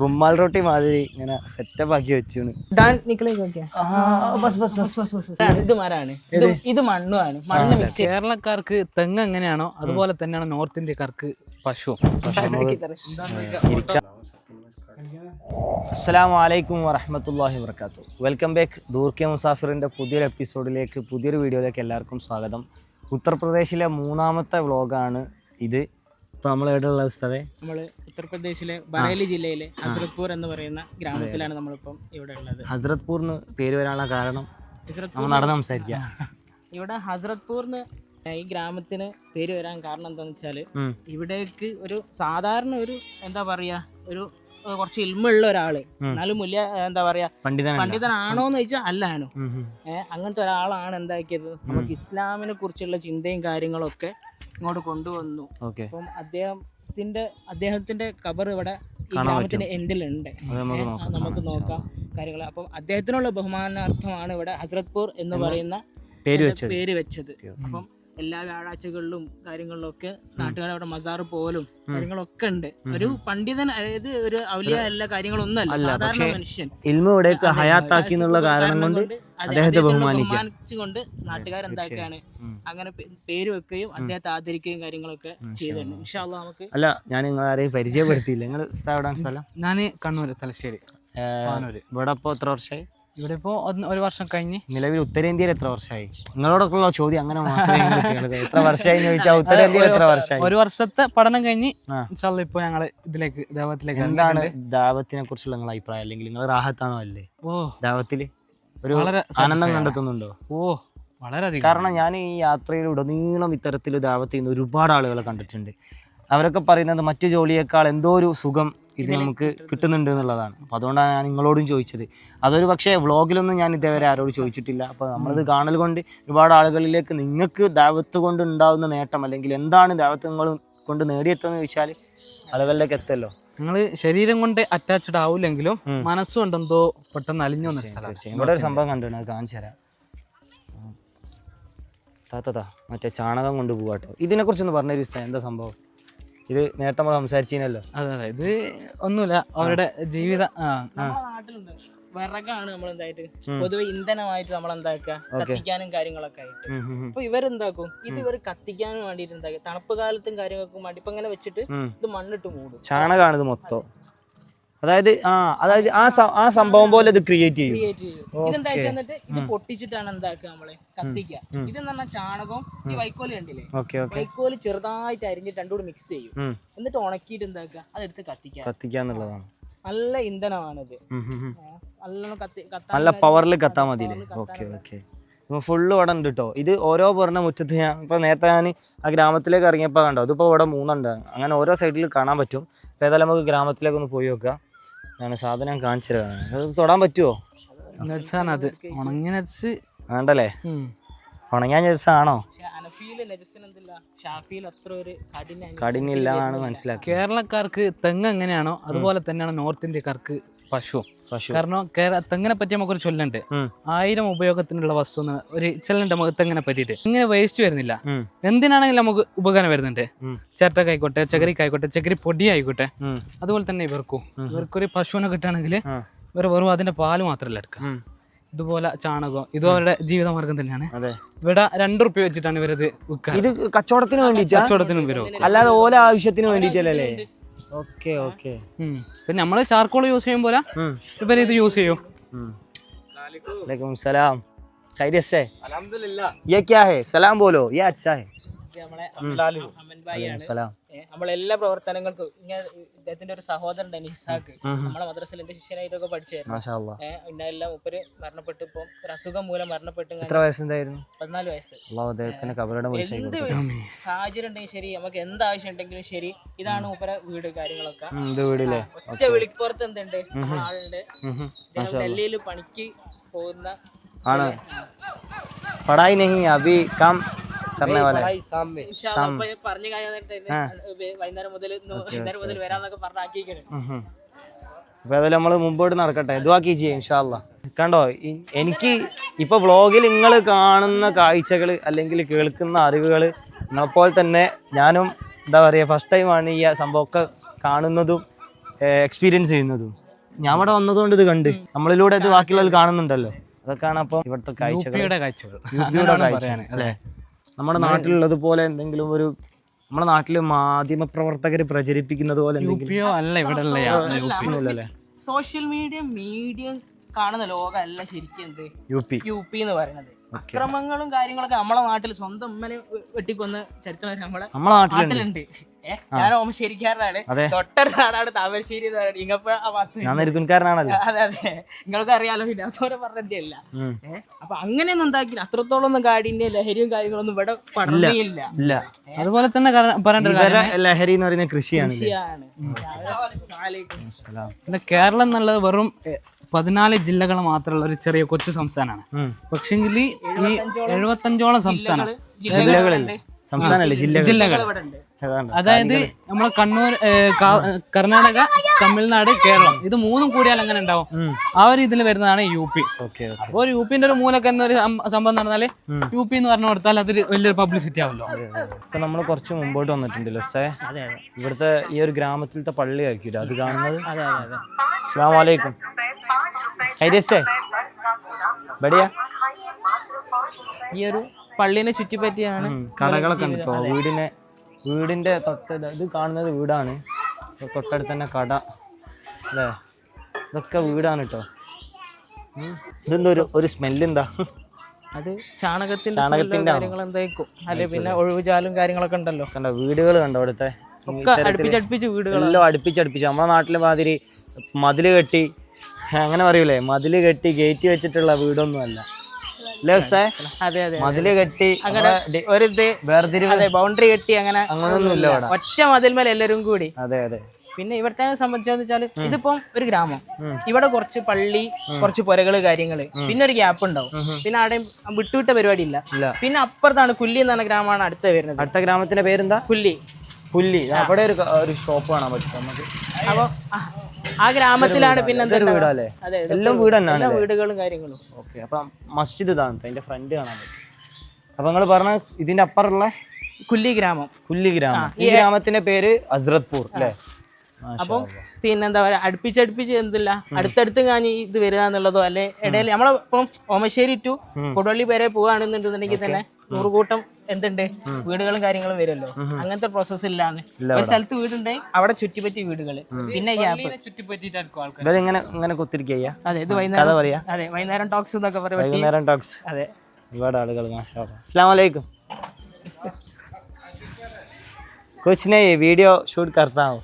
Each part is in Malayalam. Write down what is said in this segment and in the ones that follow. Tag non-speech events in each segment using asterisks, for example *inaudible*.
റുമാൽ റൊട്ടി മാതിരി ഇങ്ങനെ സെറ്റപ്പ് ആക്കി വെച്ചു ഡാൻ നിക്കളേക്ക് നോക്കിയാ? ഇത് മരാണ്. ഇത് ഇത് മണ്ണുമാണ് മണ്ണ് മിക്സ് കേരളക്കാർക്ക് തെങ്ങ് എങ്ങനെയാണോ അതുപോലെ തന്നെയാണ് നോർത്ത് ഇന്ത്യക്കാർക്ക് പശു അസ്സാം വലൈക്കും വറഹമത്തല്ലാഹി വർക്കാത്തു വെൽക്കം ബാക്ക്. ദൂർക്കെ മുസാഫിറിന്റെ പുതിയൊരു എപ്പിസോഡിലേക്ക് പുതിയൊരു വീഡിയോയിലേക്ക് എല്ലാവർക്കും സ്വാഗതം. ഉത്തർപ്രദേശിലെ മൂന്നാമത്തെ വ്ളോഗാണ് ഇത്. ഇപ്പോൾ നമ്മൾ എവിടെയുള്ള സ്ഥലേ നമ്മൾ ഉത്തർപ്രദേശിലെ ബറേലി ജില്ലയിലെ ഹസ്രത്പൂർ എന്ന് പറയുന്ന ഗ്രാമത്തിലാണ് നമ്മളിപ്പം ഇവിടെ ഉള്ളത്. ഹസ്രത്പൂർ എന്ന് പേര് വരാനുള്ള കാരണം നമ്മൾ നടന്ന് സംസാരിക്കാം. ഇവിടെ ഹസ്രത്പൂർന്ന് ഈ ഗ്രാമത്തിന് പേര് വരാൻ കാരണം എന്താണെന്ന് വെച്ചാൽ ഇവിടേക്ക് ഒരു സാധാരണ ഒരു എന്താ പറയാ ഒരു കുറച്ച് ഇൽമുള്ള ഒരാൾ. എന്നാലും വലിയ എന്താ പറയാ പണ്ഡിതൻ പണ്ഡിതനാണോ എന്ന് ചോദിച്ചാൽ അല്ലാനോ. ഏഹ് അങ്ങനത്തെ ഒരാളാണ് എന്താക്കിയത്. നമുക്ക് ഇസ്ലാമിനെ കുറിച്ചുള്ള ചിന്തയും കാര്യങ്ങളൊക്കെ ഇങ്ങോട്ട് കൊണ്ടുവന്നു. അപ്പം അദ്ദേഹത്തിന്റെ അദ്ദേഹത്തിന്റെ കബർ ഇവിടെ ഈ ഗ്രാമത്തിന്റെ എൻഡിലുണ്ട്. നമുക്ക് നോക്കാം. കാര്യങ്ങൾ അപ്പം അദ്ദേഹത്തിനുള്ള ബഹുമാനാർത്ഥമാണ് ഇവിടെ ഹസ്രത്പൂർ എന്ന് പറയുന്ന പേര് വെച്ചത്. അപ്പം എല്ലാ വ്യാഴാഴ്ചകളിലും കാര്യങ്ങളിലൊക്കെ നാട്ടുകാർ അവിടെ മസാർ പോലും കാര്യങ്ങളൊക്കെ ഉണ്ട്. ഒരു പണ്ഡിതൻ അതായത് ഒരു ഔലിയ എല്ലാ കാര്യങ്ങളൊന്നും അല്ല സാധാരണ മനുഷ്യൻ. ഇൽമ ഇവിടേക്ക് ഹയാത്താക്കി എന്നുള്ള കാരണം കൊണ്ട് അദ്ദേഹത്തെ ബഹുമാനിച്ചുകൊണ്ട് നാട്ടുകാർ ഉം. അങ്ങനെ പേര് വെക്കുകയും അദ്ദേഹത്തെ ആദരിക്കുകയും കാര്യങ്ങളൊക്കെ ചെയ്തിട്ടുണ്ട്. ഇൻഷാല്ല നമുക്ക് അല്ല ഞാൻ നിങ്ങളെ ആരെയും പരിചയപ്പെടുത്തിയില്ല നിങ്ങൾ സ്ഥലം? ഞാൻ കണ്ണൂർ തലശ്ശേരി ഇവിടെ ഇപ്പോൾ എത്ര വർഷമായി ഇവിടെ ഇപ്പോ ഒരു വർഷം കഴിഞ്ഞ്. നിലവിൽ ഉത്തരേന്ത്യയിൽ എത്ര വർഷമായി നിങ്ങളോടൊക്കെയുള്ള ചോദ്യം അങ്ങനെ മാത്രമേ എത്ര വർഷമായി ചോദിച്ചാൽ ഉത്തരേന്ത്യയിൽ എത്ര വർഷമായി ഒരു വർഷത്തെ പഠനം കഴിഞ്ഞ് ഇപ്പോൾ ഞങ്ങൾ ഇതിലേക്ക് ദേവത്തിലേക്ക് എന്താണ് ദാവത്തിനെ കുറിച്ചുള്ള നിങ്ങളുടെ അഭിപ്രായം? അല്ലെങ്കിൽ നിങ്ങൾ റാഹത്താണോ അല്ലേ? ഓ. ദാവത്തിൽ ഒരു വളരെ ആനന്ദം കണ്ടെത്തുന്നുണ്ടോ? ഓ വളരെയധികം. കാരണം ഞാൻ ഈ യാത്രയിൽ ഉടനീളം ഇത്തരത്തിൽ ദാവത്ത് ചെയ്യുന്ന ഒരുപാട് ആളുകളെ കണ്ടിട്ടുണ്ട്. അവരൊക്കെ പറയുന്നത് മറ്റു ജോലിയേക്കാൾ എന്തോ ഒരു സുഖം ഇത് നമുക്ക് കിട്ടുന്നുണ്ട് എന്നുള്ളതാണ്. അപ്പോൾ അതുകൊണ്ടാണ് ഞാൻ നിങ്ങളോടും ചോദിച്ചത്. അതൊരു പക്ഷേ വ്ളോഗിലൊന്നും ഞാൻ ഇതേവരെ ആരോട് ചോദിച്ചിട്ടില്ല. അപ്പോൾ നമ്മളിത് കാണൽ കൊണ്ട് ഒരുപാട് ആളുകളിലേക്ക് നിങ്ങൾക്ക് ദാവത്ത് കൊണ്ട് ഉണ്ടാകുന്ന നേട്ടം അല്ലെങ്കിൽ എന്താണ് ദാവത്ത് നിങ്ങൾ കൊണ്ട് നേടിയെത്തുന്നത് ചോദിച്ചാൽ ആളുകളിലേക്ക് എത്തല്ലോ. നിങ്ങൾ ശരീരം കൊണ്ട് അറ്റാച്ച്ഡ് ആവില്ലെങ്കിലും മനസ്സുകൊണ്ടെന്തോ മനസ്സുകൊണ്ട് പെട്ടെന്ന് അലിഞ്ഞു വന്ന സ്ഥലമാണ് തീർച്ചയായും. ഇവിടെ ഒരു സംഭവം കണ്ടിട്ടുണ്ട് അത് കാണിച്ചു തരാം. താത്തതാ മറ്റേ ചാണകം കൊണ്ട് പോവാട്ടോ. ഇതിനെക്കുറിച്ചൊന്ന് പറഞ്ഞൊരു എന്താ സംഭവം? ഇത് നേരത്തെ നമ്മൾ സംസാരിച്ചല്ലോ അതെ അതെ. ഇത് ഒന്നുമില്ല. അവരുടെ ജീവിത നമ്മുടെ നാട്ടിലുണ്ട്. വിറകാണ് നമ്മൾ എന്തായിട്ട് പൊതുവെ ഇന്ധനമായിട്ട് നമ്മൾ എന്താക്കുക കത്തിക്കാനും കാര്യങ്ങളൊക്കെ ആയിട്ട്. അപ്പൊ ഇവരെന്താക്കും? ഇത് ഇവർ കത്തിക്കാനും വേണ്ടിട്ട് എന്താക്കുക? തണുപ്പ് കാലത്തും കാര്യങ്ങൾക്കും വേണ്ടി ഇപ്പൊ ഇങ്ങനെ വെച്ചിട്ട് ഇത് മണ്ണിട്ട് മൂടും. ചാണകമാണ് ഇത് മൊത്തം. അതായത് ആ അതായത് ആ ആ സംഭവം പോലെ ഇത് ക്രിയേറ്റ് ചെയ്യും. ഇതെന്താ വെച്ചാൽ എന്നിട്ട് ഇത് പൊട്ടിച്ചിട്ടാണ് എന്താക്കുക നമ്മൾ? കത്തിക്കുക. ഇതെന്ന് പറഞ്ഞാൽ ചാണകവും ഈ വൈക്കോൽ കണ്ടില്ലേ? വൈക്കോൽ ചെറുതായിട്ട് അരിഞ്ഞിട്ട് രണ്ടുകൂടി മിക്സ് ചെയ്യും. എന്നിട്ട് ഉണക്കിയിട്ട് എന്താക്കുക? അതെടുത്ത് കത്തിക്കുക. കത്തിക്കാന്നുള്ളതാണ് നല്ല ഇന്ധനമാണിത്. നല്ലോണം കത്തി നല്ല പവറിൽ കത്താൻ മതി ഓക്കെ ഓക്കെ ഫുള്ള് ഇവിടെ ഉണ്ട് കേട്ടോ ഇത് ഓരോ പറഞ്ഞ മുറ്റത്ത് ഞാൻ ഇപ്പൊ നേരത്തെ ഞാൻ ആ ഗ്രാമത്തിലേക്ക് ഇറങ്ങിയപ്പോൾ കണ്ടോ? ഇതിപ്പോ ഇവിടെ മൂന്നുണ്ട്. അങ്ങനെ ഓരോ സൈഡിൽ കാണാൻ പറ്റും. ഏതായാലും നമുക്ക് ഗ്രാമത്തിലേക്ക് ഒന്ന് പോയി നോക്കാം. ഞാൻ സാധനം കാണിച്ചു തരാം തൊടാൻ പറ്റുമോ അത്. ഉണങ്ങിയ നട്സ് വേണ്ടല്ലേ? ഉണങ്ങിയ ദിവസമാണോ ആണോ? അനഫീൽ നജസിന് എന്തില്ല? അത്ര ഒരു കഠിന കഠിനില്ല എന്നാണ് മനസ്സിലാക്കിയത് കേരളക്കാർക്ക് തെങ്ങ് എങ്ങനെയാണോ അതുപോലെ തന്നെയാണ് നോർത്ത് ഇന്ത്യക്കാർക്ക് പശു കാരണം കേര- തെങ്ങിനെ പറ്റി നമുക്കൊരു ചൊല്ലുണ്ട്. ആയിരം ഉപയോഗത്തിനുള്ള വസ്തു ഒരു ചെല്ലുണ്ട് നമുക്ക് തെങ്ങിനെ പറ്റിയിട്ട്. ഇങ്ങനെ വേസ്റ്റ് വരുന്നില്ല. എന്തിനാണെങ്കിലും നമുക്ക് ഉപകാരം വരുന്നുണ്ട്. ചേട്ടക്കായിക്കോട്ടെ ചകരിക്കായിക്കോട്ടെ ചകിരി പൊടി ആയിക്കോട്ടെ അതുപോലെ തന്നെ ഇവർക്കും. ഇവർക്കൊരു പശുവിനെ കിട്ടുകയാണെങ്കിൽ. ഇവർ വെറും അതിന്റെ പാൽ മാത്രമല്ല എടുക്കുക. ഇതുപോലെ ചാണകം ഇത് അവരുടെ ജീവിതമാർഗം തന്നെയാണ്. ഇവിടെ രണ്ടു റുപ്യ വെച്ചിട്ടാണ് ഇവരത് വിൽക്കുക. ഇത് കച്ചവടത്തിന് വേണ്ടി കച്ചവടത്തിനും വരും അല്ലാതെ ഓല ആവശ്യത്തിന് വേണ്ടിയിട്ടല്ലേ? ഓക്കെ ഓക്കെ പിന്നെ നമ്മള് ചാർക്കോൾ യൂസ് ചെയ്യും പോലെ ഇവർ ഇത് യൂസ് ചെയ്യും वालेकुम सलाम खैरियत से ये क्या है सलाम बोलो ये अच्छा है ഇത് നമ്മളെ അമൻ ഭായി ആണ് सलाम ഏ, നമ്മളെല്ലാ പ്രവർത്തനങ്ങൾക്കും ഇങ്ങനെ ഇദ്ദേഹത്തിന്റെ ഒരു സഹോദരൻ നിസാക്ക് നമ്മളെ മദ്രസയിൽ എന്റെ ശിഷ്യനായിട്ടൊക്കെ പഠിച്ചായിരുന്നു. പിന്നെ എല്ലാം ഉപ്പര് മരണപ്പെട്ടു. ഇപ്പൊ ഒരു അസുഖം മൂലം മരണപ്പെട്ടു എത്ര വയസ്സുണ്ടായിരുന്നു? പതിനാല് വയസ്സ്. എന്ത് സാഹചര്യം ഉണ്ടെങ്കിൽ ശരി നമുക്ക് എന്ത് ആവശ്യം ഉണ്ടെങ്കിലും ശരി ഇതാണ് ഉപ്പര വീട് കാര്യങ്ങളൊക്കെ. ഒറ്റ വിളിപ്പുറത്ത് എന്തുണ്ട്? ആളുണ്ട് ഡൽഹിയിൽ പണിക്ക് പോകുന്ന ആണ്. പഠായി നെഹി അഭി കാം. करने वाला है ഇൻഷാ അല്ലാ ഇപ്പൊ പറഞ്ഞ കാര്യം നേരത്തെ ഇത് വൈകുന്നേരം മുതൽ വൈകുന്നേരം മുതൽ വരാന്നൊക്കെ പറഞ്ഞാക്കിക്കണ് ഉം. അപ്പൊ ഏതായാലും നമ്മൾ മുമ്പോട്ട് നടക്കട്ടെ ഇതുവാ കീജിയെ ഇൻഷാല്ല കണ്ടോ ഇ- എനിക്ക് ഇപ്പൊ വ്ളോഗിൽ നിങ്ങൾ കാണുന്ന കാഴ്ചകൾ അല്ലെങ്കിൽ കേൾക്കുന്ന അറിവുകൾ നിങ്ങളെപ്പോലെ തന്നെ ഞാനും എന്താ പറയുക ഫസ്റ്റ് ടൈമാണ് ഈ സംഭവമൊക്കെ കാണുന്നതും എക്സ്പീരിയൻസ് ചെയ്യുന്നതും ഞാൻ ഇവിടെ വന്നതുകൊണ്ട് ഇത് കണ്ട് നമ്മളിലൂടെ ഇത് ബാക്കിയുള്ളവർ കാണുന്നുണ്ടല്ലോ അതൊക്കെയാണ് അപ്പം ഇവിടുത്തെ കാഴ്ചകൾ യുടെ കാഴ്ചകൾ യുപിയുടെ അതാണ് കാഴ്ച പറയാന്. അല്ലേ നമ്മുടെ നാട്ടിലുള്ളത് പോലെ എന്തെങ്കിലും ഒരു നമ്മുടെ നാട്ടിൽ മാധ്യമ പ്രവർത്തകർ പ്രചരിപ്പിക്കുന്നത് പോലെ എന്തെങ്കിലും അല്ല ഇവിടെ സോഷ്യൽ മീഡിയ മീഡിയ കാണുന്ന ലോകമല്ല ശരിക്കും എന്ത് യു പി. യു പി എന്ന് പറയുന്നത്. അക്രമങ്ങളും കാര്യങ്ങളൊക്കെ നമ്മളെ നാട്ടിൽ സ്വന്തം ഉമ്മനെ വെട്ടിക്കൊന്ന് ചരിത്രം നമ്മളെ നാട്ടിലുണ്ട്. ഞാൻ ഓമശ്ശേരിക്കാരനാണ് അതെ. തൊട്ടടുത്ത നാടാണ് താമരശ്ശേരി എന്ന് പറയുന്നത്. ഇങ്ങപ്പോ ആ ഭാഗത്ത് അതെ അതെ. നിങ്ങൾക്ക് അറിയാലോ പിന്നെ അതുപോലെ പറഞ്ഞിട്ടേ അല്ല ഉം. ഏഹ് അപ്പൊ അങ്ങനെയൊന്നും അത്രത്തോളം ഒന്നും കാടിന്റെ ലഹരിയും കാര്യങ്ങളൊന്നും ഇവിടെ പടർന്നില്ല ഇല്ല. അതുപോലെ തന്നെ ലഹരി എന്ന് പറയുന്നത് കൃഷിയാണ് പിന്നെ കേരളം എന്നുള്ളത് വെറും പതിനാല് ജില്ലകൾ മാത്രമുള്ള ഒരു ചെറിയ കൊച്ചു സംസ്ഥാനമാണ്. പക്ഷെങ്കിൽ ഈ എഴുപത്തഞ്ചോളം സംസ്ഥാനം. ജില്ലകളില്ല സംസ്ഥാനമല്ലേ ജില്ലകൾ. അതായത് നമ്മളെ കണ്ണൂർ കർണാടക തമിഴ്നാട് കേരളം. ഇത് മൂന്നും കൂടിയാൽ അങ്ങനെ ഉണ്ടാവും. ആ ഒരു ഇതിൽ വരുന്നതാണ് യു പി. അപ്പൊ അപ്പോൾ യു പിന്റെ ഒരു മൂലൊക്കെ എന്നൊരു സംഭവം നടന്നാൽ യു പി എന്ന് പറഞ്ഞു കൊടുത്താൽ അതൊരു വലിയൊരു പബ്ലിസിറ്റി ആവുമല്ലോ ഇപ്പൊ നമ്മൾ കുറച്ച് മുമ്പോട്ട് വന്നിട്ടുണ്ടല്ലോ സേ അതെ അതെ. ഇവിടുത്തെ ഈ ഒരു ഗ്രാമത്തിലത്തെ പള്ളി ആയിരിക്കും അത് കാണുന്നത്. അതെ അതെ അതെ. അസ്സാം വലൈക്കും ഹൈരസേ ബടിയാ. ഈ ഒരു പള്ളിനെ ചുറ്റിപ്പറ്റിയാണ് കടകളൊക്കെ ഉണ്ട് കേട്ടോ വീടിനെ വീടിന്റെ തൊട്ട് ഇത് കാണുന്നത് വീടാണ്. തൊട്ടടുത്ത് തന്നെ കട അല്ലേ? ഇതൊക്കെ വീടാണ് കേട്ടോ ഇതെന്തോ ഒരു ഒരു സ്മെല്ല് എന്താ? അത് ചാണകത്തിന്റെ ചാണകത്തിന്റെ കാര്യങ്ങൾ എന്തായിരിക്കും അല്ലെ പിന്നെ ഒഴിവുചാലും കാര്യങ്ങളൊക്കെ ഉണ്ടല്ലോ. കണ്ടോ വീടുകൾ കണ്ടോ അവിടുത്തെ? അടുപ്പിച്ചടുപ്പിച്ച് വീടുകൾ എല്ലാം അടുപ്പിച്ചടുപ്പിച്ച്. നമ്മുടെ നാട്ടിലെ മാതിരി മതിൽ കെട്ടി അങ്ങനെ പറയൂലേ? മതിൽ കെട്ടി ഗേറ്റ് വെച്ചിട്ടുള്ള വീടൊന്നും അല്ല മതിൽ കെട്ടി അങ്ങനെ ഒരു ഇത് വേർതിരിവ് ബൗണ്ടറി കെട്ടി അങ്ങനെ അങ്ങനൊന്നുമില്ല ഒറ്റ മതിൽമേൽ എല്ലാവരും കൂടി. അതെ അതെ. പിന്നെ ഇവിടുത്തെ സംബന്ധിച്ചെന്ന് വെച്ചാൽ ഇതിപ്പം ഒരു ഗ്രാമം. ഇവിടെ കുറച്ച് പള്ളി കുറച്ച് പുരകൾ കാര്യങ്ങൾ. പിന്നെ ഒരു ഗ്യാപ്പ് ഉണ്ടാവും. പിന്നെ അവിടെ വിട്ടുവിട്ട പരിപാടി ഇല്ല. പിന്നെ അപ്പുറത്താണ് കുല്ലി എന്ന് പറഞ്ഞ ഗ്രാമമാണ് അടുത്ത വരുന്നത്. അടുത്ത ഗ്രാമത്തിന്റെ പേരെന്താ? കുല്ലി. പുല്ലി അവിടെ ഒരു ഒരു ഷോപ്പ് കാണാൻ പറ്റും നമുക്ക്. അപ്പൊ ആ- ഗ്രാമത്തിലാണ് പിന്നെ എല്ലാം വീട് തന്നെയാണ് വീടുകളും കാര്യങ്ങളും. ഓക്കെ അപ്പൊ മസ്ജിദ് ഇതാണ് അതിന്റെ ഫ്രണ്ട് കാണാൻ പറ്റും. അപ്പൊ നിങ്ങൾ പറഞ്ഞ ഇതിന്റെ അപ്പറുള്ള കുല്ലി ഗ്രാമം. കുല്ലി ഗ്രാമം. ഈ ഗ്രാമത്തിന്റെ പേര് അസ്രത്പൂർ അല്ലേ? അപ്പം പിന്നെന്താ പറയാ അടുപ്പിച്ചടുപ്പിച്ച് എന്തില്ല? അടുത്തടുത്ത് ഞാൻ ഇത് വരിക എന്നുള്ളതോ അല്ലെ ഇടയിൽ നമ്മളിപ്പം ഓമശ്ശേരി ടു കൊടുവള്ളി വരെ പോവാണെന്നുണ്ടെന്നുണ്ടെങ്കിൽ തന്നെ നൂറുകൂട്ടം എന്തുണ്ട് വീടുകളും കാര്യങ്ങളും വരുമല്ലോ അങ്ങനത്തെ പ്രോസസ് ഇല്ലാണ് ഒരു സ്ഥലത്ത് വീടുണ്ടെങ്കിൽ അവിടെ ചുറ്റിപ്പറ്റി വീടുകള് പിന്നെ ഗ്യാപ്പ് ചുറ്റിപ്പറ്റിട്ടായിരിക്കും ആൾക്കാർ ഇവര് ഇങ്ങനെ ഇങ്ങനെ കുത്തിരിക്കുക അതെ ഇത് കഥ വൈകുന്നേരം പറയാ അതെ വൈകുന്നേരം ടോക്സ് എന്നൊക്കെ പറയാം വൈകുന്നേരം ടോക്സ് അതെ ഒരുപാട് ആളുകൾ അസ്സാം വലൈക്കും कुछ नहीं वीडियो शूट करता हूँ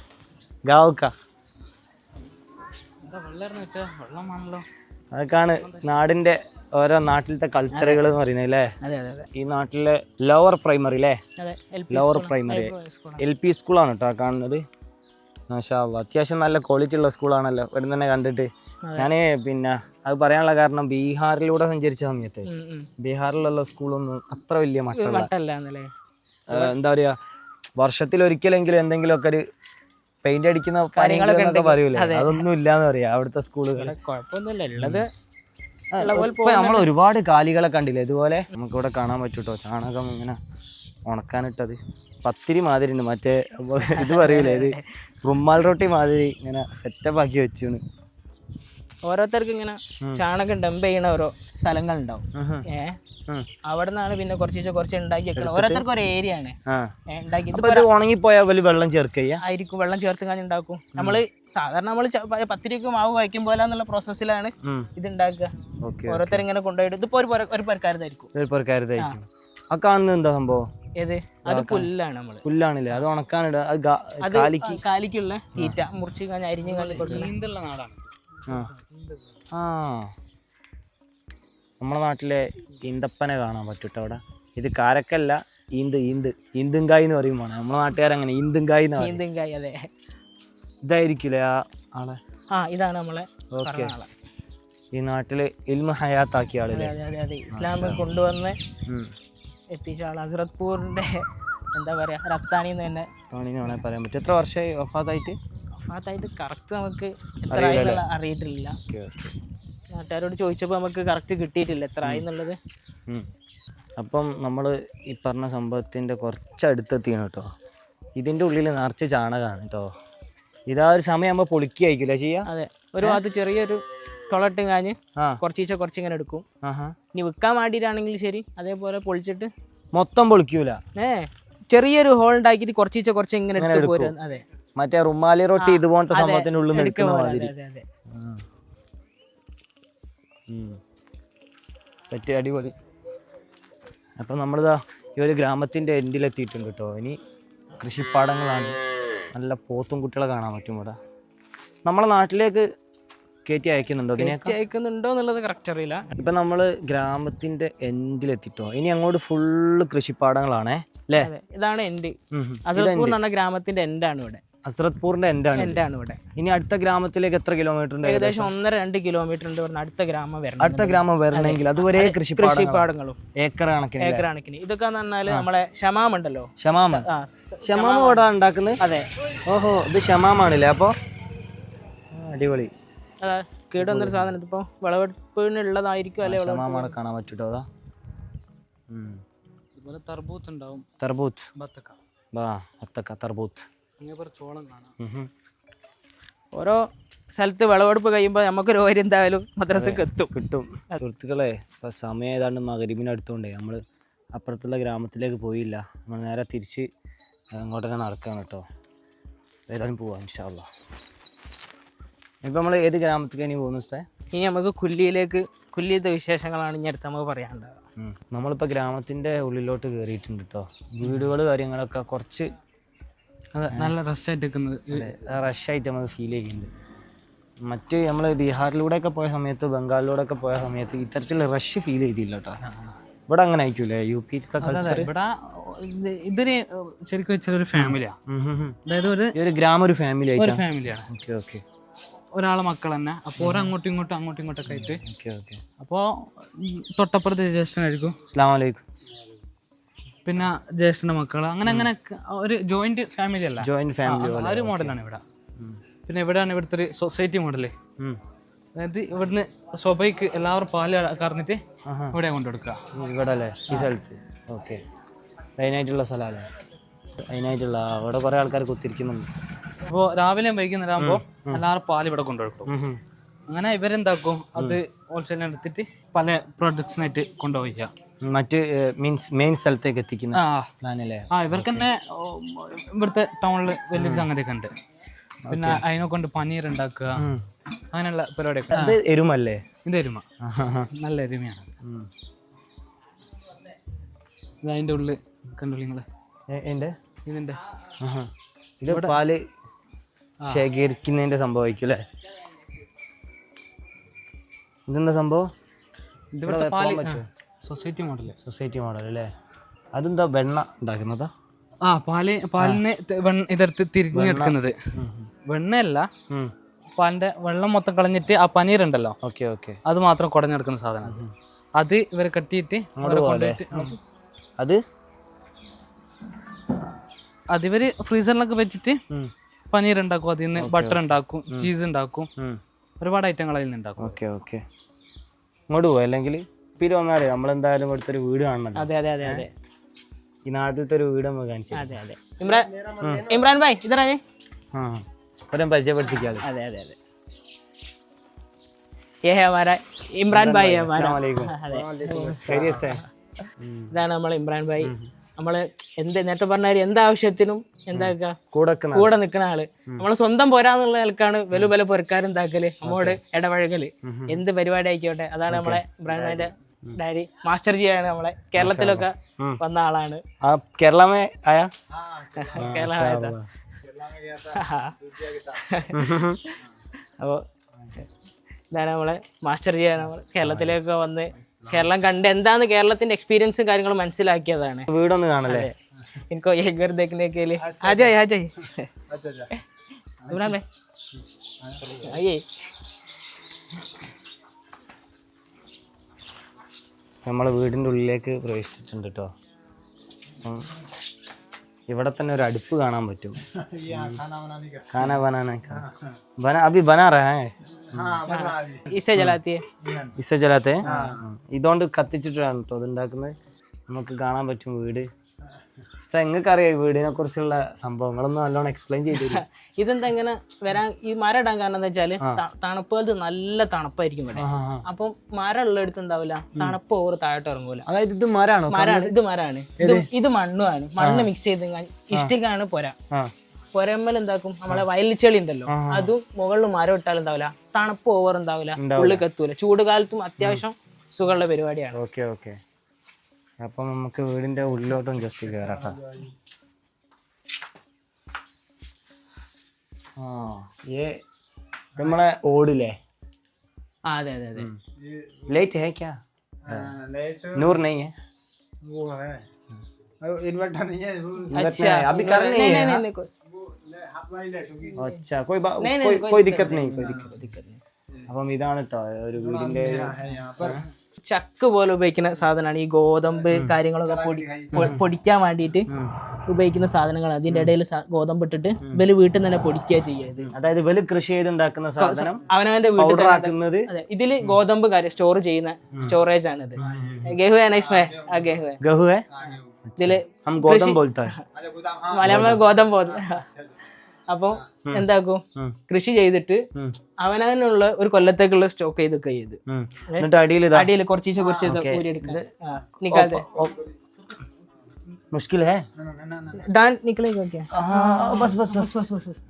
गाँव का വെള്ളം വെള്ളമാണല്ലോ അതൊക്കെയാണ് നാടിന്റെ ഓരോ നാട്ടിലത്തെ കൾച്ചറുകൾ എന്ന് പറയുന്നത് അല്ലേ ഈ നാട്ടിലെ ലോവർ പ്രൈമറി അല്ലേ ലോവർ പ്രൈമറി എൽ പി സ്കൂളാണ് കേട്ടോ കാണുന്നത്. അത്യാവശ്യം നല്ല ക്വാളിറ്റി ഉള്ള സ്കൂളാണല്ലോ ഇവിടെ തന്നെ കണ്ടിട്ട്. ഞാൻ പിന്നെ അത് പറയാനുള്ള കാരണം ബീഹാറിലൂടെ സഞ്ചരിച്ച സമയത്ത് ബീഹാറിലുള്ള സ്കൂളൊന്നും അത്ര വലിയ മട്ടല്ല. എന്താ പറയാ വർഷത്തിൽ ഒരിക്കലെങ്കിലും എന്തെങ്കിലുമൊക്കെ ഒരു പെയിന്റ് അടിക്കുന്ന പണികളൊക്കെ പറയൂലേ? അതൊന്നും ഇല്ലാന്ന് പറയാ അവിടുത്തെ സ്കൂളുകൾ കുഴപ്പമൊന്നുമില്ല. ഉള്ളത് നമ്മൾ ഒരുപാട് കാലികളെ കണ്ടില്ലേ? ഇതുപോലെ നമുക്ക് ഇവിടെ കാണാൻ പറ്റൂട്ടോ. ചാണകം ഇങ്ങനെ ഉണക്കാനിട്ടത്. പത്തിരി മാതിരി ഉണ്ട് മറ്റേ ഇത് പറയൂലേ? ഇത് റുമാൽ റൊട്ടി മാതിരി ഇങ്ങനെ സെറ്റപ്പ് ആക്കി വെച്ചു ഓരോരുത്തർക്ക് ഇങ്ങനെ ചാണകം ഡംപ് ചെയ്യണ ഓരോ സ്ഥലങ്ങളുണ്ടാവും. ഏ? അവിടെ നിന്നാണ് പിന്നെ കുറച്ച് കുറച്ച് ഉണ്ടാക്കി വെക്കണം ഓരോരുത്തർക്ക് ഒരു ഏരിയ ആണ്. ഉണ്ടാക്കി. ഉണങ്ങിപ്പോയാൽ വലിയ വെള്ളം ചേർക്കുക ആയിരിക്കും വെള്ളം ചേർത്ത് കാഞ്ഞ് ഉണ്ടാക്കും. നമ്മൾ സാധാരണ നമ്മൾ പത്തിരിക്ക് മാവ് കഴിക്കും പോലെ എന്നുള്ള പ്രോസസ്സിലാണ് ഇത് ഉണ്ടാക്കുക ഓക്കെ ഓരോരുത്തർ ഇങ്ങനെ കൊണ്ടുപോയിട്ട് ഇതിപ്പോ ഒരു പുര- ഒരു പ്രക്കാരത്തായിരിക്കും ആ. കാണുന്നത് എന്താ സംഭവം? ഏത്? അത് പുല്ലാണ് നമ്മൾ. പുല്ലാണല്ലേ? അത് ഉണക്കാനിട. കാലിക്കുള്ള തീറ്റ. മുറിച്ച് കാഞ്ഞ് അരിഞ്ഞ് കാഞ്ഞ് കൊടുക്കണം. നീന്തുള്ള നാടാണ്. ആ. ആ. നമ്മളെ നാട്ടിലെ ഈന്തപ്പനെ കാണാൻ പറ്റൂട്ടോ അവിടെ? ഇത് കാരക്കല്ല ഈന്ത് ഈന്ത്. ഈന്തുങ്കായ് എന്ന് പറയുമ്പോൾ നമ്മുടെ നമ്മളെ നാട്ടുകാരങ്ങനെ ഈന്തുങ്കായ് എന്ന് പറയും. അതെ. ഇതായിരിക്കില്ലേ ആ ആളെ? ആ ഇതാണ് നമ്മളെ ഓക്കെ. ഈ നാട്ടിൽ ഇൽമ ഹയാത്താക്കിയ ആളില്ലേ ഇസ്ലാം കൊണ്ടുവന്ന് എത്തിച്ച ആൾ ഹസ്രത്പൂറിന്റെ എന്താ പറയാ റപ്താനി എന്ന് തന്നെ പറയാൻ പറ്റും. എത്ര വർഷമായി വഫാത്തായിട്ട്? ഫാത്തായിട്ട് കറക്റ്റ് നമുക്ക് എത്ര അറിയിട്ടില്ല. നാട്ടുകാരോട് ചോദിച്ചപ്പോൾ നമുക്ക് കറക്റ്റ് കിട്ടിയിട്ടില്ല. എത്ര ആയി എന്നുള്ളത് അപ്പം നമ്മൾ ഈ പറഞ്ഞ സംഭവത്തിന്റെ കുറച്ച് അടുത്തെത്തിയാണ് കേട്ടോ. ഇതിന്റെ ഉള്ളിൽ നിറച്ച് ചാണകമാണ് കേട്ടോ. ഇതാ ഒരു സമയമാകുമ്പോൾ പൊളിക്കായിരിക്കില്ല ചെയ്യാ? അതെ. ഒരു ഭാഗത്ത് ചെറിയൊരു തുളട്ടും കാഞ്ഞ് ആ. കുറച്ച് ഇങ്ങനെ എടുക്കും. ആഹാ. ഇനി വിൽക്കാൻ വേണ്ടിയിട്ടാണെങ്കിൽ ശരി അതേപോലെ പൊളിച്ചിട്ട് മൊത്തം പൊളിക്കൂല. ഏ ചെറിയൊരു ഹോൾ ഉണ്ടാക്കിയിട്ട് കുറച്ചീച്ച കുറച്ച് ഇങ്ങനെ എടുത്ത് പോരും അതെ. മറ്റേ റുമാലി റൊട്ടി ഇതുപോലത്തെ സംഭവത്തിന്റെ ഉള്ളിൽ നിന്ന് എടുക്കുന്ന മാതിരി. പറ്റി അടിപൊളി. അപ്പം നമ്മളിതാ ഈ ഒരു ഗ്രാമത്തിന്റെ എൻഡിലെത്തിയിട്ടുണ്ട് കേട്ടോ. ഇനി കൃഷിപ്പാടങ്ങളാണ്. നല്ല പോത്തും കുട്ടികളെ കാണാൻ പറ്റും ഇവിടെ. നമ്മളെ നാട്ടിലേക്ക് കയറ്റി അയക്കുന്നുണ്ടോ അയക്കുന്നുണ്ടോ എന്നുള്ളത് കറക്റ്റ് അറിയില്ല. ഇപ്പം നമ്മൾ ഗ്രാമത്തിന്റെ എൻഡിലെത്തിട്ടോ ഇനി അങ്ങോട്ട് ഫുള്ള് കൃഷിപ്പാടങ്ങളാണേ അല്ലേ? ഇതാണ് എൻഡ്. അസൽപൂർ എന്ന് പറഞ്ഞ ഗ്രാമത്തിന്റെ എൻഡാണ് ഇവിടെ. അസ്രത്പൂറിന്റെ എൻഡാണ് എന്താണ് എൻഡാണ് ഇവിടെ? ഇനി അടുത്ത ഗ്രാമത്തിലേക്ക് എത്ര കിലോമീറ്റർ ഉണ്ട് ഏകദേശം ഒന്നര രണ്ട് കിലോമീറ്റർ ഉണ്ട് പറഞ്ഞാൽ അടുത്ത ഗ്രാമം വരണം അടുത്ത ഗ്രാമം വരണമെങ്കിൽ അതുവരെ കൃഷി കൃഷിപ്പാടങ്ങളും ഏക്കർ കണക്കിന് ഏക്കർ കണക്കിന് ഇതൊക്കെ എന്ന് പറഞ്ഞാൽ നമ്മളെ ഷമാം ഉണ്ടല്ലോ ഷമാമ. ആ. ഷമാമ ഇവിടെ ഉണ്ടാക്കുന്നത് അതെ. ഓഹോ ഇത് ഷമാമാണല്ലേ? അപ്പോ അടിപൊളി. അതാ കേട് വന്നൊരു സാധനം. ഇതിപ്പോ വിളവെടുപ്പിനുള്ളതായിരിക്കും അല്ലെ ഷമാമാണ് കാണാൻ പറ്റൂട്ടോ അതാ. ഇതുപോലെ തർബൂത്ത് ഉണ്ടാവും. തർബൂത്ത്. ബത്തക്ക. ബാ അത്തക്ക തർബൂത്ത്. ചോളം കാണാം ഓരോ സ്ഥലത്ത് വിളവെടുപ്പ് കഴിയുമ്പോൾ നമുക്കൊരു ഓര് എന്തായാലും മദ്രസക്ക് എത്തും. കിട്ടും. സുഹൃത്തുക്കളെ ഇപ്പം സമയം ഏതാണ്ട് മകരിമിന് അടുത്തുകൊണ്ടേ നമ്മൾ അപ്പുറത്തുള്ള ഗ്രാമത്തിലേക്ക് പോയില്ല. നമ്മൾ നേരെ തിരിച്ച് അങ്ങോട്ട് തന്നെ നടക്കാം കേട്ടോ. ഏതായാലും പോവാം ഇൻഷാല്ല ഇപ്പം നമ്മൾ ഏത് ഗ്രാമത്തിലേക്ക് ഇനി പോകുന്നു സാർ ഇനി നമുക്ക് കുല്ലിയിലേക്ക് കുല്ലിയത്തെ വിശേഷങ്ങളാണ് ഇനി അടുത്ത് നമുക്ക് പറയാനുണ്ടാവുക നമ്മളിപ്പോൾ ഗ്രാമത്തിന്റെ ഉള്ളിലോട്ട് കയറിയിട്ടുണ്ട് കേട്ടോ. വീടുകൾ കാര്യങ്ങളൊക്കെ കുറച്ച് അതെ നല്ല റഷ് ആയിട്ട് നിൽക്കുന്നത്. റഷായിട്ട് നമുക്ക് ഫീൽ ചെയ്യുന്നുണ്ട്. മറ്റ് നമ്മൾ ബീഹാറിലൂടെ ഒക്കെ പോയ സമയത്ത് ബംഗാളിലൂടെ ഒക്കെ പോയ സമയത്ത് ഇത്തരത്തിൽ റഷ് ഫീൽ ചെയ്തില്ല കേട്ടോ ഇവിടെ അങ്ങനെ ആയിരിക്കൂലേ? യു പി കൾച്ചർ ഇവിടെ ഇത് ശരിക്കും വെച്ചാൽ ഒരു ഫാമിലിയാണ് അതായത് ഒരു ഒരു ഗ്രാമ ഒരു ഫാമിലി ഒരു ഫാമിലിയാണ് ഓക്കെ ഓക്കെ. ഒരാളെ മക്കൾ തന്നെ. അപ്പോൾ ഓരോ അങ്ങോട്ടും ഇങ്ങോട്ടും അങ്ങോട്ടും ഇങ്ങോട്ടൊക്കെ ആയിട്ട്. Okay okay. അപ്പോൾ തൊട്ടപ്പുറത്ത് ജ്യേഷ്ഠനായിരിക്കും അസ്സാം വലൈക്കും പിന്നെ ജ്യേഷ്ഠന്റെ മക്കൾ അങ്ങനെ അങ്ങനെ ഒരു ജോയിന്റ് ഫാമിലി അല്ല. ജോയിന്റ് ഫാമിലി ആ ഒരു മോഡലാണ് ഇവിടെ. പിന്നെ ഇവിടെയാണ് ഇവിടുത്തെ ഒരു സൊസൈറ്റി മോഡൽ അതായത് ഇവിടുന്ന് സ്വഭയ്ക്ക് എല്ലാവരും പാൽ കറന്നിട്ട് ഇവിടെ കൊണ്ടുകൊടുക്കുക ഇവിടെ അല്ലേ ഈ സ്ഥലത്ത്. ഓക്കെ അതിനായിട്ടുള്ള സ്ഥലമല്ലേ? അതിനായിട്ടുള്ള അവിടെ കുറേ ആൾക്കാർ കുത്തിരിക്കുന്നുണ്ട്. അപ്പോൾ രാവിലെയും വൈകുന്നേരം ആകുമ്പോൾ എല്ലാവരും പാൽ ഇവിടെ കൊണ്ടുകൊടുക്കും. അങ്ങനെ ഇവരെന്താക്കും? അത് ഹോൾസെയിൽ എടുത്തിട്ട് പല പ്രൊഡക്ട്സിനായിട്ട് കൊണ്ടുപോയി മറ്റ് മീൻസ് മെയിൻ സ്ഥലത്തേക്ക് എത്തിക്കുന്ന പ്ലാനല്ലേ ആ ഇവർക്ക് തന്നെ ഇവിടുത്തെ ടൗണിൽ സംഗതി സംഗതിയൊക്കെ ഉണ്ട്. പിന്നെ അതിനെ കൊണ്ട് പനീർ ഉണ്ടാക്കുക. അങ്ങനെയുള്ള പരിപാടിയൊക്കെ. എരുമല്ലേ? ഇത് എരുമ. നല്ല എരുമയാണ്. ഇത് അതിന്റെ ഉള്ളിൽ കണ്ടു നിങ്ങൾ എന്റെ ഇതിന്റെ ഇത് പാൽ ശേഖരിക്കുന്നതിന്റെ സംഭവമായിരിക്കും അല്ലേ? ഇതെന്താ സംഭവം? ഇതിവിടെ പാൽ സൊസൈറ്റി മോഡൽ സൊസൈറ്റി മോഡൽ അല്ലേ? അതെന്താ വെണ്ണ ഉണ്ടാക്കുന്നതാ? ആ പാൽ പാലിന് ഇതെടുത്ത് തിരിഞ്ഞെടുക്കുന്നത് വെണ്ണയല്ല. പാലിന്റെ വെള്ളം മൊത്തം കളഞ്ഞിട്ട് ആ പനീർ ഉണ്ടല്ലോ ഓക്കെ ഓക്കെ. അത് മാത്രം കുടഞ്ഞെടുക്കുന്ന സാധനം അത് ഇവർ കെട്ടിയിട്ട് അത്? അതിവര് ഇവർ ഫ്രീസറിലൊക്കെ വെച്ചിട്ട് പനീർ ഉണ്ടാക്കും അതിൽ നിന്ന് ബട്ടർ ഉണ്ടാക്കും ചീസ് ഉണ്ടാക്കും. ഒരുപാട് ഐറ്റങ്ങൾ അതിൽ നിന്ന് ഉണ്ടാക്കും ഓക്കെ ഓക്കെ ഇങ്ങോട്ട് പോയി അല്ലെങ്കിൽ പിന്നെ വന്നാലേ നമ്മളെന്തായാലും ഇവിടുത്തെ ഒരു വീട് കാണണല്ലോ അതെ അതെ അതെ അതെ ഈ നാട്ടിലത്തെ ഒരു വീട് നമുക്ക് കാണിച്ചു അതെ അതെ ഇമ്രാൻ ഇമ്രാൻ ഭായ് ഇതറാ ആ ഒരം പരിചയപ്പെടുത്തിക്കാതെ അതെ അതെ അതെ ये है हमारा इमरान भाई है हमारा അസ്സലാമലൈക്കും അതെ സീരിയസ് ഇതാണ് നമ്മളെ ഇമ്രാൻ ഭായി നമ്മൾ എന്ത് നേരത്തെ പറഞ്ഞ എന്താവശ്യത്തിനും എന്താക്കുക? കൂടെ കൂടെ നിൽക്കുന്ന ആൾ. നമ്മളെ സ്വന്തം പോരാന്നുള്ള നിലക്കാണ് വലു വല പൊരക്കാരും എന്താക്കൽ നമ്മോട് ഇടപഴകൽ. എന്ത് പരിപാടി ആയിക്കോട്ടെ. അതാണ് നമ്മളെ ബ്രാൻഡിന്റെ ഡാഡി മാസ്റ്റർ ജിയാണ് നമ്മളെ കേരളത്തിലൊക്കെ വന്ന ആളാണ്. ആ കേരളമേ ആയാ? കേരള അപ്പോൾ ഇതാണ് നമ്മളെ മാസ്റ്റർ ജിയാണ് നമ്മൾ കേരളത്തിലേക്ക് വന്ന് കേരളം കണ്ട് എന്താണ് കേരളത്തിന്റെ എക്സ്പീരിയൻസും കാര്യങ്ങളും മനസ്സിലാക്കിയതാണ് വീടൊന്ന് കാണല്ലേ इनको एक घर देखने के लिए आ जाइए आ जाइए इमरान भाई आइए നമ്മളെ വീടിൻ്റെ ഉള്ളിലേക്ക് പ്രവേശിച്ചിട്ടുണ്ട് കേട്ടോ അപ്പം ഇവിടെ തന്നെ ഒരു അടുപ്പ് കാണാൻ പറ്റും खाना बनाना का बना अभी बना रहा है इससे जलाती है ഇസ ജലാത്തെ ഇതുകൊണ്ട് കത്തിച്ചിട്ടാണ് കേട്ടോ അത് ഉണ്ടാക്കുന്നത് നമുക്ക് കാണാൻ പറ്റും വീട് നിങ്ങൾക്ക് അറിയാം വീടിനെ കുറിച്ചുള്ള സംഭവങ്ങളൊന്നും നല്ലോണം എക്സ്പ്ലെയിൻ ചെയ്തു *laughs* ഇതെന്താ ഇങ്ങനെ വരാൻ ഈ മരം ഇടാൻ കാരണം എന്താ വെച്ചാൽ ത- തണുപ്പ് കാലത്ത് നല്ല തണുപ്പായിരിക്കും ഇവിടെ. അപ്പം മരം ഉള്ളടുത്ത് എന്താവില്ല തണുപ്പ് ഓവർ താഴോട്ട് ഇറങ്ങൂല. അതായത് ഇത് മരാണോ? മരാണ് ഇത് മരാണ്. ഇത് ഇത് മണ്ണുമാണ് മണ്ണ് മിക്സ് ചെയ്ത് ഇഷ്ടിക്കാണ് പോര. പൊരമ്മൽ എന്താക്കും? നമ്മളെ വയലിൽ ചെളി ഉണ്ടല്ലോ. അതും മുകളിൽ മരം ഇട്ടാൽ എന്താവില്ല തണുപ്പ് ഓവർ ഉണ്ടാവില്ല ഉള്ളിൽ കത്തൂല. ചൂട് കാലത്തും അത്യാവശ്യം സുഖമുള്ള പരിപാടിയാണ്. Okay okay. അപ്പം നമുക്ക് വീടിന്റെ ഉള്ളിലോട്ടും ജസ്റ്റ് കയറാട്ടോ ആ ഏ ഇത് നമ്മളെ ഓടില്ലേ ആ അതെ അതെ അതെ लेट है क्या नूर नहीं है वो है इन्वर्टर नहीं है वो इन्वर्टर नहीं है। अभी कर नहीं नहीं, है नहीं, हाँ? नहीं, कोई- हाथ वाली लाइट होगी अच्छा कोई बा- नहीं, नहीं, कोई कोई कोई दिक्कत दिक्कत नहीं कोई दिक्कत दिक्कत नहीं. അപ്പം ഇതാണ് കേട്ടോ ഒരു വീടിന്റെ ഒരു- है यहाँ पर ചക്ക് പോലെ ഉപയോഗിക്കുന്ന സാധനമാണ്. ഈ ഗോതമ്പ് കാര്യങ്ങളൊക്കെ പൊടി പൊടിക്കാൻ വേണ്ടിയിട്ട് ഉപയോഗിക്കുന്ന സാധനങ്ങളാണ്. അതിന്റെ ഇടയിൽ ഗോതമ്പ് ഇട്ടിട്ട് ഇവൽ വീട്ടിൽ നിന്ന് തന്നെ പൊടിക്കുക ചെയ്യുന്നത് അതായത് ഇവൽ കൃഷി ചെയ്തുണ്ടാക്കുന്ന സാധനം അവനവന്റെ വീട്ടിലാക്കുന്നത് ഇതിൽ ഗോതമ്പ് കാര്യം സ്റ്റോർ ചെയ്യുന്ന സ്റ്റോറേജ് ആണ് ഇത് ഗഹു നൈസ്മേ ഇതിൽ ഗോതമ്പ് മലയാളം ഗോതമ്പ്. അപ്പൊ എന്താക്കും ഉം. കൃഷി ചെയ്തിട്ട് ഉം. അവനവനുള്ള ഒരു കൊല്ലത്തേക്കുള്ള സ്റ്റോക്ക് ചെയ്തൊക്കെ ചെയ്ത് ഉം. എന്നിട്ട് അടിയിൽ ഇതാ അടിയിൽ കുറച്ചീച്ച കുറച്ച് ഊരിയെടുക്കുക നിക്കാതെ मुश्किल है ഡാൻ നിക്കളേക്ക് ഓക്കെ बस बस बस ബസ് ബസ് ബസ്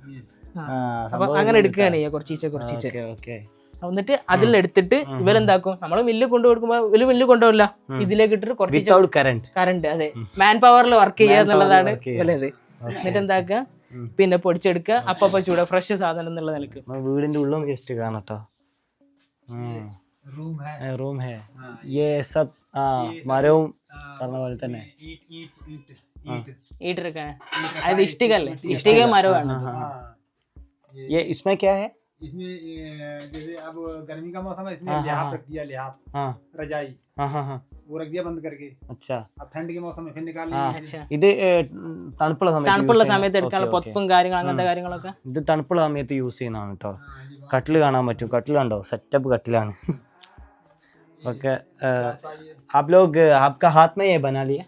हाँ അപ്പൊ അങ്ങനെ എടുക്കുകയാണ് ചെയ്യുക കുറച്ചീച്ച കുറച്ചീച്ച ओके ओके എന്നിട്ട് അതിൽ എടുത്തിട്ട് ഇവരെന്താക്കും നമ്മൾ മില്ല് കൊണ്ടു കൊടുക്കുമ്പോ ഇവര് മില്ല് കൊണ്ടുപോകില്ല ഇതിലേക്ക് ഇട്ടിട്ട് കുറച്ച് വിത്തൗട്ട് കറണ്ട് കറണ്ട് അതെ മാൻ പവറിൽ വർക്ക് ചെയ്യുക എന്നുള്ളതാണ് work ചെയ്യുക. ഇവരത് എന്നിട്ട് എന്താക്കുക പിന്നെ പൊടിച്ചെടുക്കുക അപ്പപ്പ ചൂട ഫ്രഷ് സാധനം എന്നുള്ള നിലക്ക് വീടിന്റെ ഉള്ളും ജസ്റ്റ് കാണട്ടോ रूम है റൂം ഹേ ये सब ആ മരവും പറഞ്ഞ പോലെ തന്നെ ईट ईट ईट ईट ഈട്ടിറക്കാൻ അതായത് ഇഷ്ടികല്ലേ ഇഷ്ടിക മരമാണ് हाँ ये इसमें क्या है इसमें ये, जैसे अब गर्मी का मौसम है इसमें लिहाफ रख दिया लिहाफ हाँ रजाई हाँ हाँ हाँ वो रख दिया बंद करके अच्छा अब ठंड के मौसम में फिर निकाल हाँ लेंगे अच्छा ഇത് ഏ, തണുപ്പുള്ള സമയത്ത് തണുപ്പുള്ള use ചെയ്യുന്ന- സമയത്ത് എടുക്കാനുള്ള Okay, okay. പൊത്തും കാര്യങ്ങൾ അങ്ങനത്തെ കാര്യങ്ങളൊക്കെ ഇത് തണുപ്പുള്ള സമയത്ത് യൂസ് ചെയ്യുന്നതാണ് കേട്ടോ കട്ടിൽ കാണാൻ പറ്റും കട്ടിൽ കണ്ടോ സെറ്റപ്പ് കട്ടിലാണ് ഓക്കെ आप लोग आपका हाथ में ये बना लिया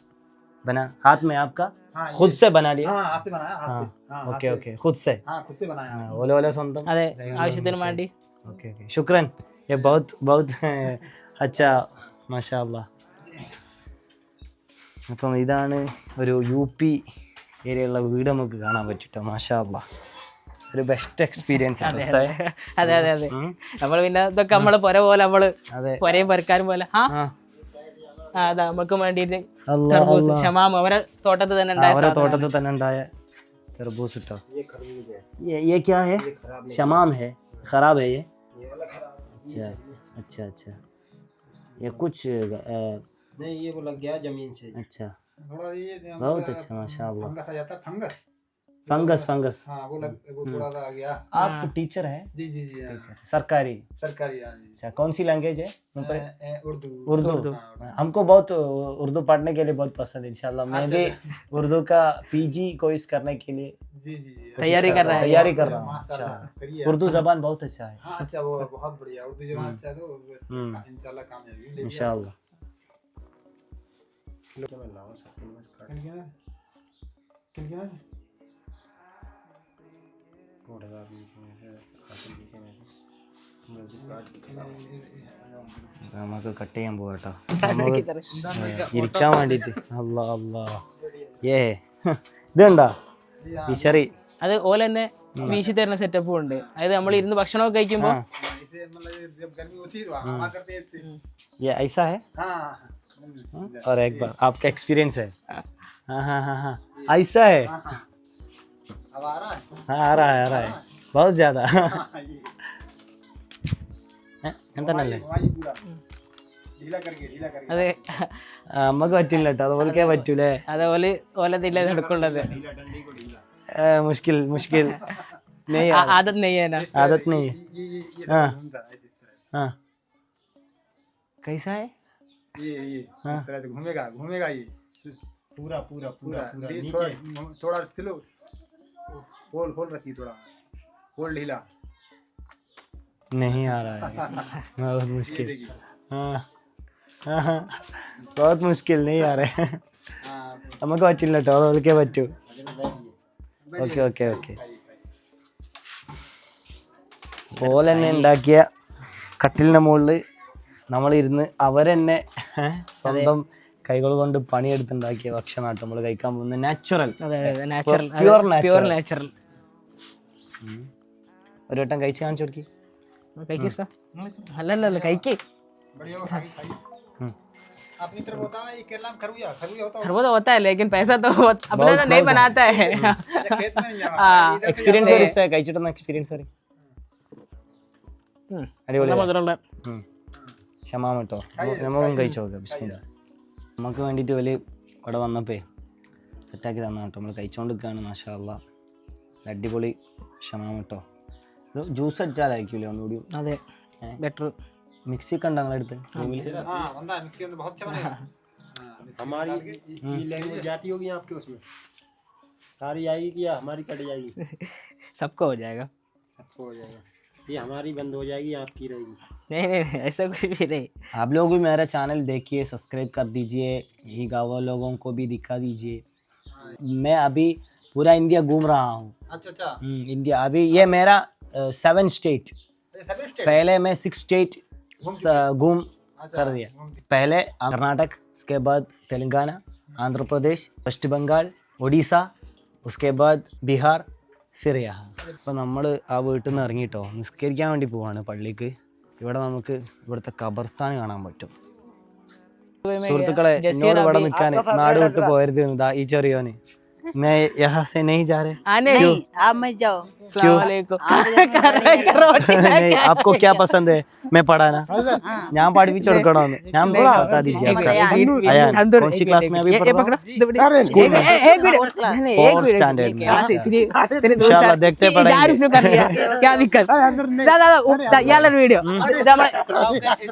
बना हाथ में आपका हाँ, खुद से बना लिया हाँ हाथ से बनाया हाथ से हाँ हाथ ओके से। ओके खुद से हाँ खुद से बनाया हाँ, ओले ओले സ്വന്തം അതെ ആവശ്യത്തിന് വേണ്ടി ओके ओके शुक्रन ये बहुत बहुत अच्छा മാഷാ അല്ലാ അപ്പം ഇതാണ് ഒരു യു പി ഏരിയയുള്ള വീട് നമുക്ക് കാണാൻ പറ്റിട്ടോ മാഷാ അല്ലാ ഒരു ബെസ്റ്റ് എക്സ്പീരിയൻസ് ആണ് ഉസ്താദേ. അതെ അതെ അതെ ഉം. നമ്മള് പിന്നെ ഇതൊക്കെ നമ്മള് പൊര പോലെ നമ്മള് അതെ പൊരയും പരക്കാരും പോലെ ആ ആ ആ, അതാ നമുക്ക് വേണ്ടിയിട്ട് അല്ലാ, തർബൂസ് ഷമാം അവരെ തോട്ടത്തിൽ തന്നെ ഉണ്ടായ അവരെ തോട്ടത്തിൽ തന്നെ ഉണ്ടായ തെർബൂസ് ഇട്ടോ ये ये क्या है शमाम है खराब है ये अच्छा अच्छा अच्छा ये कुछ आ, नहीं ये वो लग गया ज़मीन से। अच्छा। थोड़ा ये बहुत अच्छा माशाल्लाह। फंगस आ जाता है फंगस। Fungus fungus. हाँ वो लग वो थोड़ा सा आ गया। आप टीचर है? जी जी जी हाँ, सरकारी। सरकारी हाँ अच्छा कौन सी लैंग्वेज है? ए, ए, उर्दू। उर्दू। हमको बहुत उर्दू पढ़ने के लिए बहुत पसंद है इंशाल्लाह। मैं भी उर्दू का पीजी कोर्स करने के लिए जी जी जी। तैयारी कर रहा है। तैयारी कर रहा हूँ। करिए उर्दू जबान बहुत अच्छा है। हाँ अच्छा वो बहुत बढ़िया। उर्दू जबान अच्छा है तो हम्म। इंशाल्लाह कामयाबी इंशाल्लाह। किनके में? किनके में? നമുക്ക് കട്ട് ചെയ്യാൻ പോവാട്ടോ നമുക്ക് ഇരിക്കാൻ വേണ്ടിട്ട് അല്ലാ അല്ലാ ഏ ഇതുണ്ടോ വിശറി അത് ഓല തന്നെ വീശി തരുന്ന സെറ്റപ്പും ഉണ്ട് അതായത് നമ്മൾ ഇരുന്ന് ഭക്ഷണമൊക്കെ കഴിക്കുമ്പോൾ इसे मतलब ये जब गर्मी होती है तो हवा करते हैं इससे। ये ऐसा है हाँ हाँ? और एक बार आपका एक्सपीरियंस है हाँ हाँ हाँ हाँ ऐसा है अब आ रहा है हाँ आ रहा है आ रहा है बहुत ज्यादा हाँ, ये എന്താണല്ലേ घुमाइए पूरा ढीला करके ढीला करके അത് നമുക്ക് പറ്റില്ല കേട്ടോ അതുപോലൊക്കെ പറ്റൂലേ അതേപോലെ ഓല തില്ല നടക്കുള്ളത് ढीला डंडी को ढीला ഏ, മുഷ്കിൽ മുഷ്കിൽ *laughs* नहीं ആ- ആദത്ത് നെയ്യാനാ आदत नहीं है ये ये ये हाँ। घूमता है इस तरह हाँ कैसा है ये ये हाँ। इस तरह से घूमेगा घूमेगा ये पूरा पूरा पूरा पूरा पूरा डी- नीचे थोड़ा थोड़ा स्लो होल होल रखिए थोड़ा होल ढीला नहीं आ रहा है *laughs* बहुत ये मुश्किल देखिए हाँ हाँ हाँ बहुत मुश्किल नहीं आ रहे हाँ നമുക്ക് പറ്റില്ല കേട്ടോ അതുപോലൊക്കെ പറ്റൂ ഓക്കെ ഓക്കെ ഓക്കെ പോലെ തന്നെ ഉണ്ടാക്കിയ കട്ടിലിൻ്റെ മുകളിൽ നമ്മളിരുന്ന് അവരെന്നെ ഏ, സ്വന്തം കൈകൾ കൊണ്ട് പണിയെടുത്തുണ്ടാക്കിയ ഭക്ഷണമായിട്ട് നമ്മൾ കഴിക്കാൻ പോകുന്നത് നാച്ചുറൽ അതെ അതെ natural pure pure natural natural ഒരു വട്ടം കഴിച്ച് കാണിച്ചു കൊടുക്കി കഴിക്കേ സാർ അല്ലല്ല കഴിക്കേ बढ़िया वो खाई खाई आपने सिर्फ होता है ये केरला में खरबूजा खरबूजा होता वो तो होता है लेकिन पैसा तो अपने तो नहीं बनाता है है खेत में नहीं जावा हाँ എക്സ്പീരിയൻസ് ഒരു കഴിച്ചിട്ടൊന്ന് എക്സ്പീരിയൻസ് അറിയും ഉം. അടിപൊളി മുതലുള്ള ക്ഷമാമ കേട്ടോ നമുക്കും കഴിച്ചു നോക്കാം ബിസ്മില്ലാ. നമുക്ക് വേണ്ടിയിട്ട് വലിയ ഇവിടെ വന്നപ്പോൾ സെറ്റാക്കി തന്ന കേട്ടോ. നമ്മൾ കഴിച്ചുകൊണ്ട് നിൽക്കുകയാണ് മാഷാല്ല അടിപൊളി ക്ഷമാ കേട്ടോ. ഇത് ജ്യൂസ് അടിച്ചാലായിരിക്കില്ലേ ഒന്നുകൂടി? അതെ. ബെറ്റർ മിക്സി ഒക്കെ ഉണ്ടോ നിങ്ങളടുത്ത് ആയി സബ്കോ ഹോ സബ്കോ ഹോ ये हमारी बंद हो जाएगी आपकी रहेगी। नहीं नहीं ऐसा कुछ भी नहीं। आप लोग भी मेरा चैनल देखिए सब्सक्राइब कर दीजिए यही गाँव लोगों को भी दिखा दीजिए। हाँ। मैं अभी पूरा इंडिया घूम रहा हूँ। अच्छा अच्छा। हम्म, इंडिया अभी ये हाँ। मेरा सेवन स्टेट अच्छा, पहले मैं सिक्स स्टेट घूम अच्छा, कर दिया। पहले कर्नाटक उसके बाद तेलंगाना हम्म। आंध्र प्रदेश वेस्ट बंगाल उड़ीसा उसके बाद बिहार ഫിർ ഇപ്പം നമ്മൾ ആ വീട്ടിൽ നിന്ന് ഇറങ്ങിയിട്ടോ നിസ്കരിക്കാൻ വേണ്ടി പോവാണ് പള്ളിക്ക്. ഇവിടെ നമുക്ക് ഇവിടുത്തെ ഖബർസ്ഥാൻ കാണാൻ പറ്റും. സുഹൃത്തുക്കളെ എന്നോട് ഇവിടെ നിൽക്കാൻ നാട് വിട്ട് പോയരുത് ഈ ചെറിയോന്. मैं यहाँ से नहीं जा रहे आने नहीं आप मत जाओ अस्सलाम वालेकुम *laughs* नहीं आपको क्या पसंद है मैं पढ़ाना ഞാൻ പഠിപ്പിച്ചു കൊടുക്കണമെന്ന് ഞാൻ बता दीजिए आपका अयान अंदर कौन सी क्लास में अभी ये पढ़ रहा पकड़ो हूँ? दो मिनट एक एक मिनट नहीं, नहीं, एक Fourth मिनट standard में, क्लास अच्छा। इतनी इतनी दूर इंशाल्लाह से- देखते ये पढ़ेंगे। दारू क्यों कर लिया *laughs* क्या दिक्कत ദാ, ദാ, ദാ, ഉ- ദാ, ഇയാളുടെ വീഡിയോ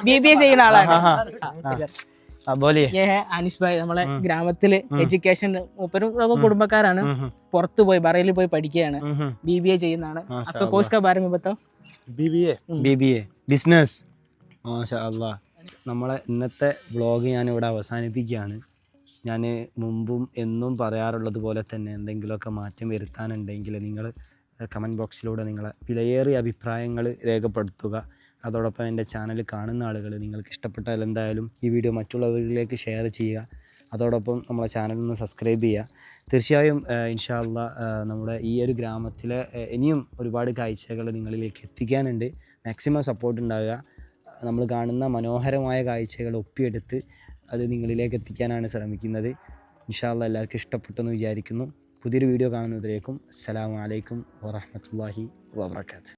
ബി ബി എ ചെയ്യുന്ന ആളാണ് അനീഷ് ഭായ് നമ്മളെ ഗ്രാമത്തിൽ എഡ്യൂക്കേഷൻ മൂപ്പരും കുടുംബക്കാരാണ്. പുറത്തു പോയി ബറയിൽ പോയി പഠിക്കുകയാണ്. ബി ബി എ ചെയ്യുന്നതാണ്. അപ്പൊ കോഴ്സ് ബാരം ബിസിനസ്. നമ്മളെ ഇന്നത്തെ വ്ളോഗ് ഞാൻ ഇവിടെ അവസാനിപ്പിക്കുകയാണ്. ഞാൻ മുമ്പും എന്നും പറയാറുള്ളത് പോലെ തന്നെ എന്തെങ്കിലുമൊക്കെ മാറ്റം വരുത്താനുണ്ടെങ്കിൽ നിങ്ങൾ കമന്റ് ബോക്സിലൂടെ നിങ്ങളെ വിലയേറിയ അഭിപ്രായങ്ങൾ രേഖപ്പെടുത്തുക. അതോടൊപ്പം എന്റെ ചാനൽ കാണുന്ന ആളുകൾ നിങ്ങൾക്ക് ഇഷ്ടപ്പെട്ടാൽ എന്തായാലും ഈ വീഡിയോ മറ്റുള്ളവരിലേക്ക് ഷെയർ ചെയ്യുക. അതോടൊപ്പം നമ്മളെ ചാനൽ ഒന്ന് സബ്സ്ക്രൈബ് ചെയ്യുക. തീർച്ചയായും ഇൻഷാല്ല നമ്മുടെ ഈ ഒരു ഗ്രാമത്തിലെ ഇനിയും ഒരുപാട് കാഴ്ചകൾ നിങ്ങളിലേക്ക് എത്തിക്കാനുണ്ട്. മാക്സിമം സപ്പോർട്ട് ഉണ്ടാവുക. നമ്മൾ കാണുന്ന മനോഹരമായ കാഴ്ചകൾ ഒപ്പിയെടുത്ത് അത് നിങ്ങളിലേക്ക് എത്തിക്കാനാണ് ശ്രമിക്കുന്നത്. ഇൻഷാല്ല എല്ലാവർക്കും ഇഷ്ടപ്പെട്ടെന്ന് വിചാരിക്കുന്നു. പുതിയൊരു വീഡിയോ കാണുന്നതിലേക്കും അസ്സലാമു അലൈക്കും വറഹ്മത്തുള്ളാഹി വബർക്കാത്ത്